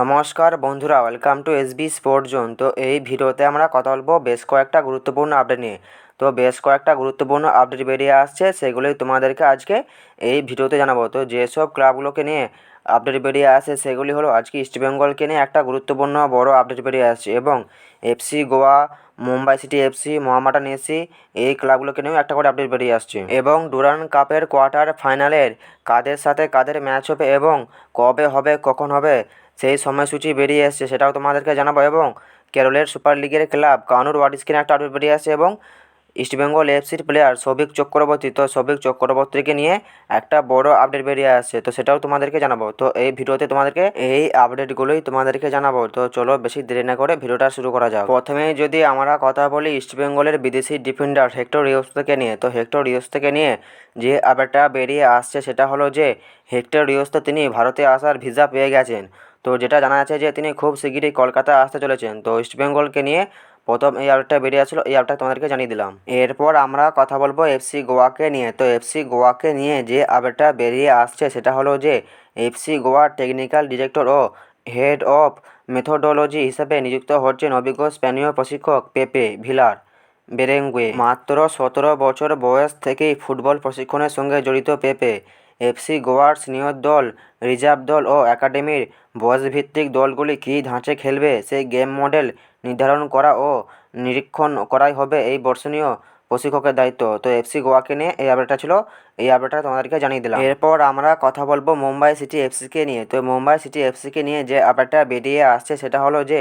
নমস্কার বন্ধুরা welcome to SB sport zone তো এই ভিডিওতে আমরা কথা বলব বেশ কয়েকটা গুরুত্বপূর্ণ আপডেট নিয়ে। তো বেশ কয়েকটা গুরুত্বপূর্ণ আপডেট বেরিয়ে আসছে, সেগুলোই তোমাদেরকে আজকে এই ভিডিওতে জানাব। তো যেসব ক্লাবগুলোকে নিয়ে আপডেট বেরিয়ে আসে, সেগুলি হলো আজকে ইস্টবেঙ্গলকে নিয়ে একটা গুরুত্বপূর্ণ বড় আপডেট বেরিয়ে আসছে এবং FC Goa Mumbai City FC Mohammedan AC এই ক্লাবগুলোকে নিয়েও একটা করে আপডেট বেরিয়ে আসছে। এবং ডুরান কাপের কোয়ার্টার ফাইনালের কাদের সাথে কাদের ম্যাচ হবে এবং কবে হবে, কখন হবে সেই সময়সূচি বেরিয়ে এসছে, সেটাও তোমাদেরকে জানাব। এবং কেরলের সুপার লিগের ক্লাব কানুর ওয়ারিসকে নিয়ে একটা আপডেট বেরিয়ে আসছে এবং ইস্টবেঙ্গল এফসির প্লেয়ার সৌভিক চক্রবর্তী, তো সৌভিক চক্রবর্তীকে নিয়ে একটা বড় আপডেট বেরিয়ে আসছে তো সেটাও তোমাদেরকে জানাব। তো এই ভিডিওতে তোমাদেরকে এই আপডেটগুলোই তোমাদেরকে জানাব, তো চলো বেশি দেরি না করে ভিডিওটা শুরু করা যাক। প্রথমেই যদি আমরা কথা বলি ইস্টবেঙ্গলের বিদেশি ডিফেন্ডার হেক্টর রিওস থেকে নিয়ে, তো হেক্টর রিওস থেকে নিয়ে যে আপডেটটা বেরিয়ে আসছে, সেটা হলো যে হেক্টর রিওস তো তিনি ভারতে আসার ভিসা পেয়ে গেছেন। তো যেটা জানা যাচ্ছে যে তিনি খুব শিগগিরই কলকাতা আসতে চলেছেন। তো ইস্টবেঙ্গলকে নিয়ে প্রথম এই আপডেটটা বেরিয়ে আসলো, এই আপডেটটা তোমাদেরকে জানিয়ে দিলাম। এরপর আমরা কথা বলব এফসি গোয়াকে নিয়ে। তো এফসি গোয়াকে নিয়ে যে আপডেটটা বেরিয়ে আসছে সেটা হলো যে এফসি গোয়ার টেকনিক্যাল ডিরেক্টর ও হেড অফ মেথোডোলজি হিসেবে নিযুক্ত হচ্ছেন অভিজ্ঞ স্প্যানীয় প্রশিক্ষক পেপে ভিলার বেরেঙ্গুয়ে। মাত্র সতেরো বছর বয়স থেকেই ফুটবল প্রশিক্ষণের সঙ্গে জড়িত পেপে। এফসি গোয়ার সিনিয়র দল, রিজার্ভ দল ও অ্যাকাডেমির বয়সভিত্তিক দলগুলি কী ধাঁচে খেলবে? সেই গেম মডেল নির্ধারণ করা ও নিরীক্ষণ করাই হবে এই বর্ষণীয় প্রশিক্ষকের দায়িত্ব। তো এফসি গোয়াকে নিয়ে এই আপডেটটা ছিল। এই আপডেটটা তোমাদেরকে জানিয়ে দিলাম। এরপর আমরা কথা বলব মুম্বাই সিটি এফসিকে নিয়ে। তো মুম্বাই সিটি এফসিকে নিয়ে যে আপডেটটা বেরিয়ে আসছে সেটা হলো যে,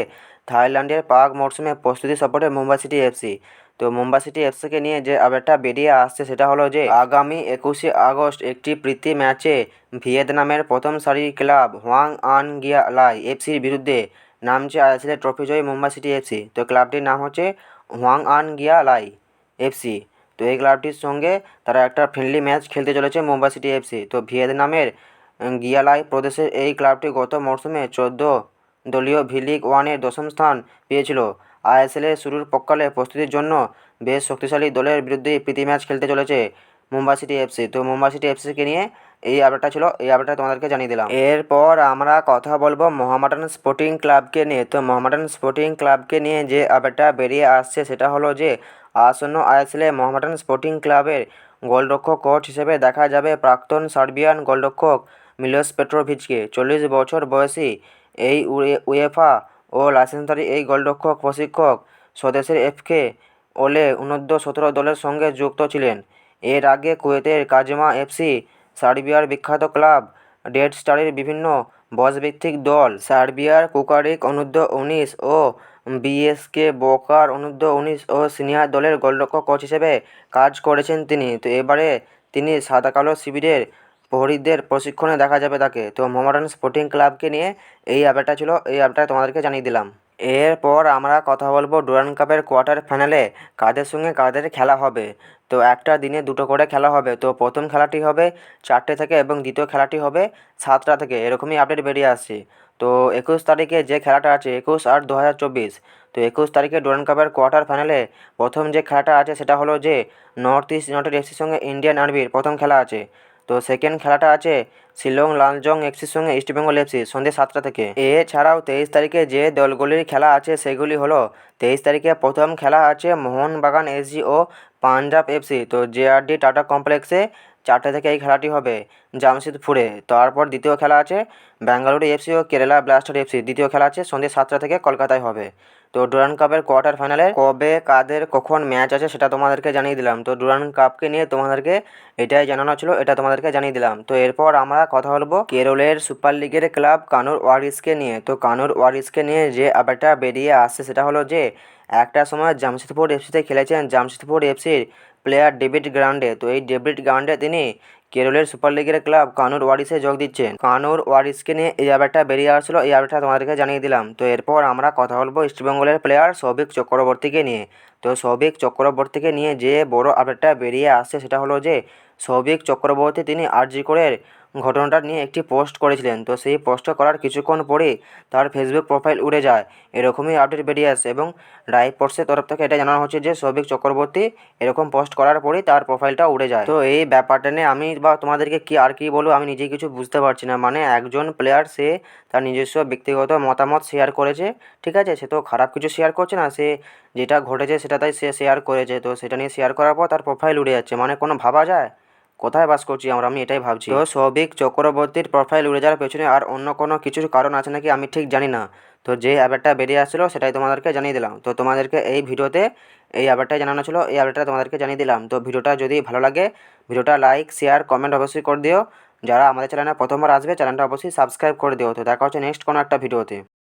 থাইল্যান্ডের পাক মরশুমে প্রস্তুতি সপোর্টে মুম্বাই সিটি এফসি তো মুম্বাই সিটি এফসিকে নিয়ে যে আপডেটটা বেরিয়ে আসছে সেটা হলো যে, আগামী একুশে আগস্ট একটি প্রীতি ম্যাচে ভিয়েতনামের প্রথম সারির ক্লাব হোয়াং আন গিয়া লাই এফসির বিরুদ্ধে নামছে আইএসএলের ট্রফি জয়ী মুম্বাই সিটি এফসি তো ক্লাবটির নাম হচ্ছে হোয়াং আন গিয়া লাই। এফসি তো এই ক্লাবটির সঙ্গে তারা একটা ফ্রেন্ডলি ম্যাচ খেলতে চলেছে মুম্বাই সিটি এফসি তো ভিয়েতনামের গিয়ালাই প্রদেশের এই ক্লাবটি গত মরশুমে চোদ্দ দলীয় ভি লিগ ওয়ানের দশম স্থান পেয়েছিল। আইএসএলের শুরুর পক্ষকালে প্রস্তুতির জন্য বেশ শক্তিশালী দলের বিরুদ্ধে প্রীতি ম্যাচ খেলতে চলেছে মুম্বাই সিটি এফসি তো মুম্বাই সিটি এফসিকে নিয়ে এই আপডেটটা ছিল, এই আপডেটটা তোমাদেরকে জানিয়ে দিলাম। এরপর আমরা কথা বলব মোহামেডান স্পোর্টিং ক্লাবকে নিয়ে। তো মোহামেডান স্পোর্টিং ক্লাবকে নিয়ে যে আপডেটটা বেরিয়ে আসছে, সেটা হলো যে আসন্ন আইএসএলে মোহামেডান স্পোর্টিং ক্লাবের গোলরক্ষক কোচ হিসেবে দেখা যাবে প্রাক্তন সার্বিয়ান গোলরক্ষক মিলোস পেট্রোভিচকে। চল্লিশ বছর বয়সী এই উয়েফা ও লাইসেন্সধারী এই গোলরক্ষক প্রশিক্ষক স্বদেশের এফকে ওলে অনূর্ধ্ব সতেরো দলের সঙ্গে যুক্ত ছিলেন। এর আগে কুয়েতের কাজমা এফসি সার্বিয়ার বিখ্যাত ক্লাব ডেড স্টারের বিভিন্ন বয়সভিত্তিক দল, সার্বিয়ার কুকারিক অনূর্ধ্ব উনিশ ও বিএসকে বোকার অনূর্ধ্ব উনিশ ও সিনিয়র দলের গোলরক্ষক কোচ হিসেবে কাজ করেছেন তিনি। তো এবারে তিনি সাদা কালো শিবিরের প্রহরীদের প্রশিক্ষণে দেখা যাবে তাকে। তো মোহামেডান স্পোর্টিং ক্লাবকে নিয়ে এই আপডেটটা ছিল, এই আপডেটটা তোমাদেরকে জানিয়ে দিলাম। এরপর আমরা কথা বলব ডুরান কাপের কোয়ার্টার ফাইনালে কাদের সঙ্গে কাদের খেলা হবে। তো একটা দিনে দুটো করে খেলা হবে। তো প্রথম খেলাটি হবে চারটে থেকে এবং দ্বিতীয় খেলাটি হবে সাতটা থেকে। এরকমই আপডেট বেরিয়ে আসছে। তো একুশ তারিখে যে খেলাটা আছে, একুশ আট দু হাজার চব্বিশ। তো একুশ তারিখে ডুরান কাপের কোয়ার্টার ফাইনালে প্রথম যে খেলাটা আছে, সেটা হলো যে নর্থ ইস্ট ইউনাইটেড এফসির সঙ্গে ইন্ডিয়ান আর্মির প্রথম খেলা আছে। তো সেকেন্ড খেলাটা আছে শিলং লালজং এফসির সঙ্গে ইস্টবেঙ্গল এফসি সন্ধ্যে সাতটা থেকে। এছাড়াও তেইশ তারিখে যে দলগুলির খেলা আছে সেগুলি হলো তেইশ তারিখে প্রথম খেলা আছে মোহনবাগান এসজি ও পাঞ্জাব এফসি তো জেআরডি টাটা কমপ্লেক্সে চারটে থেকে এই খেলাটি হবে জামশেদপুরে। তারপর দ্বিতীয় খেলা আছে বেঙ্গালুরু এফসি ও কেরালা ব্লাস্টার এফসি। দ্বিতীয় খেলা আছে সন্ধ্যে সাতটা থেকে কলকাতায় হবে। তো ডুরান কাপের কোয়ার্টার ফাইনালে কবে কাদের কখন ম্যাচ আছে সেটা তোমাদেরকে জানিয়ে দিলাম। তো ডুরান কাপকে নিয়ে তোমাদেরকে এটাই জানানো ছিল, এটা তোমাদেরকে জানিয়ে দিলাম। তো এরপর আমরা কথা বলব কেরলের সুপার লিগের ক্লাব কানুর ওয়ারিসকে নিয়ে। তো কানুর ওয়ারিসকে নিয়ে যে আপডেটটা বেরিয়ে আসছে সেটা হলো যে, একটা সময় জামশেদপুর এফসিতে খেলেছেন। জামশেদপুর এফসির প্লেয়ার ডেভিড গ্রান্ডে তো এই ডেভিড গ্রান্ডে তিনি কেরলের সুপার লিগের ক্লাব কানুর ওয়ারিসে যোগ দিচ্ছেন। কানুর ওয়ারিসকে নিয়ে এই ব্যাপারটা বেরিয়ে আসছিল এই ব্যাপারটা তোমাদেরকে জানিয়ে দিলাম। তো এরপর আমরা কথা বলব ইস্টবেঙ্গলের প্লেয়ার সৌভিক চক্রবর্তীকে নিয়ে। তো সৌভিক চক্রবর্তীকে নিয়ে যে বড় আপডেটটা বেরিয়ে আসছে সেটা হলো যে সৌভিক চক্রবর্তী তিনি আরজিকরের ঘটনাটা নিয়ে একটি পোস্ট করেছিলেন। তো সেই পোস্ট করার কিছুক্ষণ পরেই তার ফেসবুক প্রোফাইল উড়ে যায়। এরকমই আপডেট বেরিয়ে আসে এবং রাইপোর্টসের তরফ থেকে এটা জানানো হচ্ছে যে, সৌভিক চক্রবর্তী এরকম পোস্ট করার পরেই তার প্রোফাইলটা উড়ে যায়। তো এই ব্যাপারটা নিয়ে আমি বা তোমাদেরকে কি আর কি বলব, আমি নিজেই কিছু বুঝতে পারছি না। মানে একজন প্লেয়ার সে তার নিজস্ব ব্যক্তিগত মতামত শেয়ার করেছে, ঠিক আছে? সে তো খারাপ কিছু শেয়ার করছে না, সে যেটা ঘটেছে সেটা তাই সে শেয়ার করেছে। তো সেটা নিয়ে শেয়ার করার পর তার প্রোফাইল উড়ে যাচ্ছে। মানে কোনো ভাবা যায়? কোথায় বাস করছি আমরা? আমি এটাই ভাবছি। তো সৌভিক চক্রবর্তীর প্রোফাইল উড়ে যাওয়ার পেছনে আর অন্য কোনো কিছুর কারণ আছে নাকি আমি ঠিক জানি না। তো যে অ্যাপটা বেরিয়ে আসছিল সেটাই তোমাদেরকে জানিয়ে দিলাম। তো তোমাদেরকে এই ভিডিওতে এই অ্যাপটাই জানানো ছিল, এই অ্যাপটা তোমাদেরকে জানিয়ে দিলাম। তো ভিডিওটা যদি ভালো লাগে, ভিডিওটা লাইক শেয়ার কমেন্ট অবশ্যই করে দিও। যারা আমাদের চ্যানেলে প্রথমবার আসবে চ্যানেলটা অবশ্যই সাবস্ক্রাইব করে দিও। তো দেখা হচ্ছে নেক্সট কোনো একটা ভিডিওতে।